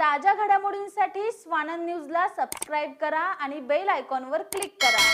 ताज्या घडामोडींसाठी स्वानंद न्यूजला सबस्क्राईब करा आणि बेल आयकॉनवर क्लिक करा.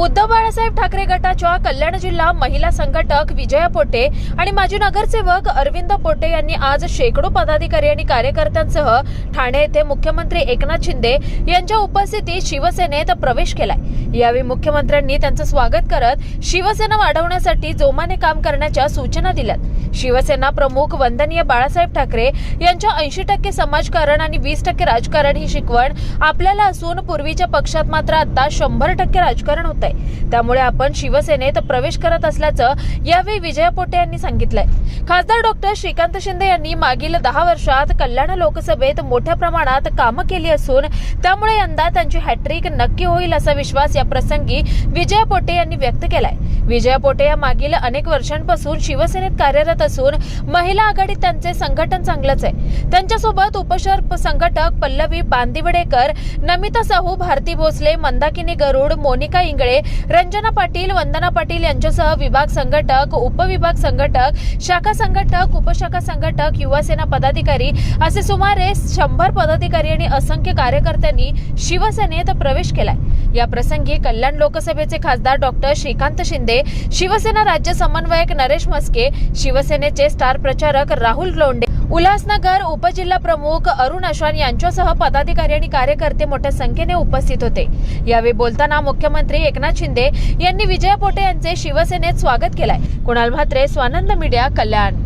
उद्धव बाळासाहेब ठाकरे गटाच्या कल्याण जिल्हा महिला संघटक विजया पोटे आणि माजी नगरसेवक अरविंद पोटे यांनी आज शेकडो पदाधिकारी आणि कार्यकर्त्यांसह ठाणे येथे मुख्यमंत्री एकनाथ शिंदे यांच्या उपस्थितीत शिवसेनेत प्रवेश केलाय. यावेळी मुख्यमंत्र्यांनी त्यांचं स्वागत करत शिवसेना वाढवण्यासाठी जोमाने काम करण्याच्या सूचना दिल्यात. शिवसेना प्रमुख वंदनीय बाळासाहेब ठाकरे यांच्या ऐंशी टक्के समाजकारण आणि वीस टक्के राजकारण ही शिकवण आपल्याला असून पूर्वीच्या पक्षात मात्र आता शंभर टक्के राजकारण होत आहे त्यामुळे आपण शिवसेनेत प्रवेश करत असल्याचं यावेळी विजय पोटे यांनी सांगितलंय. खासदार डॉक्टर श्रीकांत शिंदे यांनी मागील दहा वर्षात कल्याण लोकसभेत मोठ्या प्रमाणात कामं केली असून त्यामुळे यंदा त्यांची हॅट्रिक नक्की होईल असा विश्वास या प्रसंगी विजय पोटे यांनी व्यक्त केलाय. विजय पोटे या मागील अनेक वर्षांपासून शिवसेनेत कार्यरत असून महिला आघाडीत त्यांचे संघटन चांगलंच आहे. त्यांच्यासोबत उपशहर संघटक पल्लवी बांदिवडेकर नमिता साहू भारती भोसले मंदाकिनी गरुड मोनिका इंगळे रंजना पाटील वंदना पाटील यांच्यासह विभाग संघटक उपविभाग संघटक शाखा संघटक उपशाखा संघटक युवासेना पदाधिकारी असे सुमारे शंभर पदाधिकारी आणि असंख्य कार्यकर्त्यांनी शिवसेनेत प्रवेश केलाय. या प्रसंगी कल्याण लोकसभेचे खासदार डॉक्टर श्रीकांत शिंदे शिवसेना राज्य समन्वयक नरेश मस्के शिवसेनेचे स्टार प्रचारक राहुल लोंडे उल्हासनगर उपजिल्हा प्रमुख अरुण अश्वान यांच्यासह पदाधिकारी आणि कार्यकर्ते मोठ्या संख्येने उपस्थित होते. यावेळी बोलताना मुख्यमंत्री एकनाथ शिंदे यांनी विजय पोटे यांचे शिवसेनेत स्वागत केलाय. कुणाल म्हात्रे स्वानंद मीडिया कल्याण.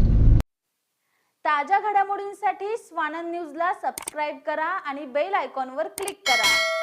ताज्या घडामोडींसाठी स्वानंद न्यूजला सबस्क्राईब करा आणि बेल आयकॉनवर क्लिक करा.